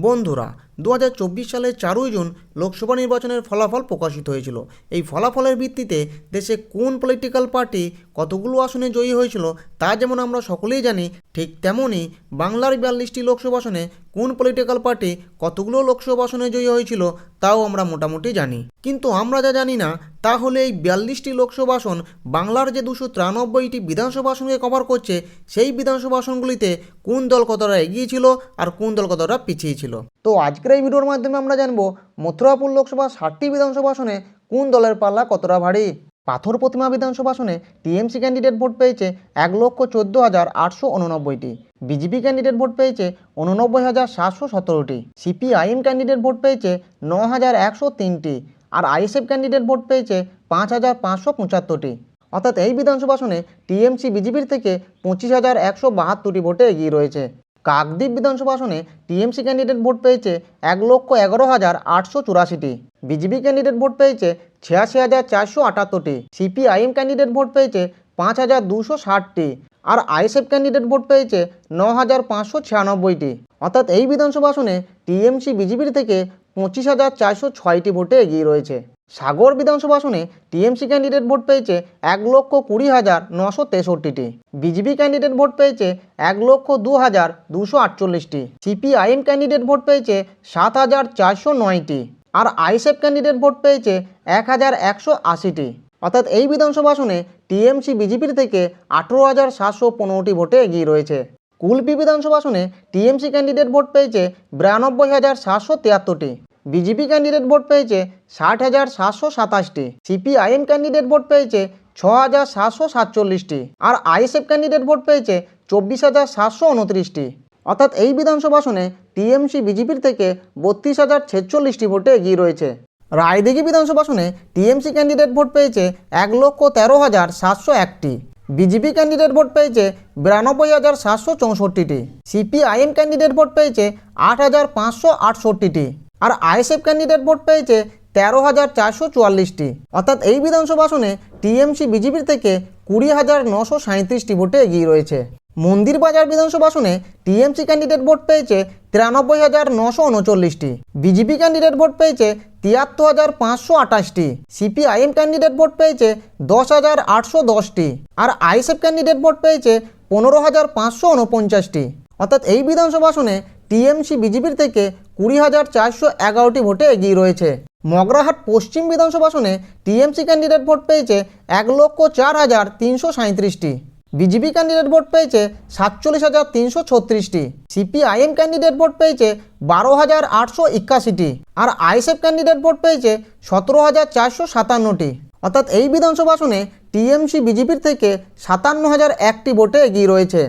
বন্ধুরা দু হাজার চব্বিশ সালের চারই জুন লোকসভা নির্বাচনের ফলাফল প্রকাশিত হয়েছিল। এই ফলাফলের ভিত্তিতে দেশে কোন পলিটিক্যাল পার্টি কতগুলো আসনে জয়ী হয়েছিল তা যেমন আমরা সকলেই জানি, ঠিক তেমনই বাংলার বিয়াল্লিশটি লোকসভা আসনে কোন পলিটিক্যাল পার্টি কতগুলো লোকসভা আসনে জয়ী হয়েছিল তাও আমরা মোটামুটি জানি। কিন্তু আমরা যা জানি না, তা হলে এই বিয়াল্লিশটি লোকসভা আসন বাংলার যে দুশো তিরানব্বইটি বিধানসভা আসনকে কভার করছে, সেই বিধানসভা আসনগুলিতে কোন দল কতটা এগিয়ে ছিল আর কোন দল কতটা পিছিয়ে ছিল। তো আজকের এই ভিডিওর মাধ্যমে আমরা জানব মথুরাপুর লোকসভা ষাটটি বিধানসভা আসনে কোন দলের পাল্লা কতটা ভারী? পাথর প্রতিমা বিধানসভা আসনে টিএমসি ক্যান্ডিডেট ভোট পেয়েছে এক লক্ষ চোদ্দ হাজার আটশো উননব্বইটি। বিজেপি ক্যান্ডিডেট ভোট পেয়েছে উননব্বই হাজার সাতশো সতেরোটি। সিপিআইএম ক্যান্ডিডেট ভোট পেয়েছে ন হাজার একশো তিনটি। আর আইএসএফ ক্যান্ডিডেট ভোট পেয়েছে পাঁচ হাজার পাঁচশো পঁচাত্তরটি। অর্থাৎ এই বিধানসভা আসনে টিএমসি বিজেপির থেকে পঁচিশ হাজার একশো বাহাত্তরটি ভোটে এগিয়ে রয়েছে। কাকদ্বীপ বিধানসভা আসনে টিএমসি ক্যান্ডিডেট ভোট পেয়েছে এক লক্ষ এগারো হাজার আটশো চুরাশিটি। বিজেপি ক্যান্ডিডেট ভোট পেয়েছে ছিয়াশি হাজার চারশো আটাত্তরটি। সিপিআইএম ক্যান্ডিডেট ভোট পেয়েছে পাঁচ হাজার দুশো ষাটটি। আর আইএসএফ ক্যান্ডিডেট ভোট পেয়েছে ন হাজার পাঁচশো ছিয়ানব্বইটি। অর্থাৎ এই বিধানসভা আসনে টিএমসি, বিজেপির থেকে পঁচিশ হাজার চারশো ছয়টি ভোটে এগিয়ে রয়েছে। সাগর বিধানসভা আসনে টিএমসি ক্যান্ডিডেট ভোট পেয়েছে এক লক্ষ কুড়ি হাজার নশো তেষট্টিটি। বিজেপি ক্যান্ডিডেট ভোট পেয়েছে এক লক্ষ দু হাজার দুশো আটচল্লিশটি। সিপিআইএম ক্যান্ডিডেট ভোট পেয়েছে সাত হাজার চারশো নয়টি। আর আইসেফ ক্যান্ডিডেট ভোট পেয়েছে এক হাজার একশো আশিটি। অর্থাৎ এই বিধানসভা আসনে টিএমসি বিজেপির থেকে আঠেরো হাজার সাতশো পনেরোটি ভোটে এগিয়ে রয়েছে। কুলপি বিধানসভা আসনে টিএমসি ক্যান্ডিডেট ভোট পেয়েছে বিরানব্বই হাজার সাতশো তিয়াত্তরটি। বিজেপি ক্যান্ডিডেট ভোট পেয়েছে ষাট হাজার সাতশো সাতাশটি সিপিআইএম ক্যান্ডিডেট ভোট পেয়েছে ছ হাজার সাতশো সাতচল্লিশটি আর আইএসএফ ক্যান্ডিডেট ভোট পেয়েছে চব্বিশ হাজার সাতশো উনত্রিশটি। অর্থাৎ এই বিধানসভা আসনে টিএমসি বিজেপির থেকে বত্রিশ হাজার ছেচল্লিশটি ভোটে এগিয়ে রয়েছে। রায়দিঘি বিধানসভা আসনে টিএমসি ক্যান্ডিডেট ভোট পেয়েছে এক লক্ষ তেরো হাজার সাতশো একটি। বিজেপি ক্যান্ডিডেট ভোট পেয়েছে বিরানব্বই হাজার সাতশো চৌষট্টিটি। সিপিআইএম ক্যান্ডিডেট ভোট পেয়েছে আট হাজার পাঁচশো আটষট্টিটি। আর আইএসএফ ক্যান্ডিডেট ভোট পেয়েছে তেরো হাজার চারশো চুয়াল্লিশটি। অর্থাৎ এই বিধানসভা আসনে টিএমসি বিজেপির থেকে কুড়ি হাজার নশো সাঁত্রিশটি ভোটে এগিয়ে রয়েছে। মন্দির বাজার বিধানসভা আসনে টিএমসি ক্যান্ডিডেট ভোট পেয়েছে তিরানব্বই হাজার নশো উনচল্লিশটি। বিজেপি ক্যান্ডিডেট ভোট পেয়েছে তিয়াত্তর হাজার পাঁচশো আঠাশটি। সিপিআইএম ক্যান্ডিডেট ভোট পেয়েছে দশ হাজার আটশো দশটি। আর আইএসএফ ক্যান্ডিডেট ভোট পেয়েছে পনেরো হাজার পাঁচশো উনপঞ্চাশটি। অর্থাৎ এই বিধানসভা আসনে টিএমসি বিজেপির থেকে কুড়ি হাজার চারশো এগারোটি ভোটে এগিয়ে রয়েছে। মগরাহাট পশ্চিম বিধানসভা আসনে টিএমসি ক্যান্ডিডেট ভোট পেয়েছে এক লক্ষ চার হাজার তিনশো সাঁত্রিশটি বিজেপি ক্যান্ডিডেট ভোট পেয়েছে সাতচল্লিশ হাজার তিনশো ছত্রিশটি। সিপিআইএম ক্যান্ডিডেট ভোট পেয়েছে বারো হাজার আটশো একাশিটি। আর আইএসএফ ক্যান্ডিডেট ভোট পেয়েছে সতেরো হাজার চারশো সাতান্নটি। অর্থাৎ এই বিধানসভা আসনে টিএমসি বিজেপির থেকে সাতান্ন হাজার একটি ভোটে এগিয়ে রয়েছে।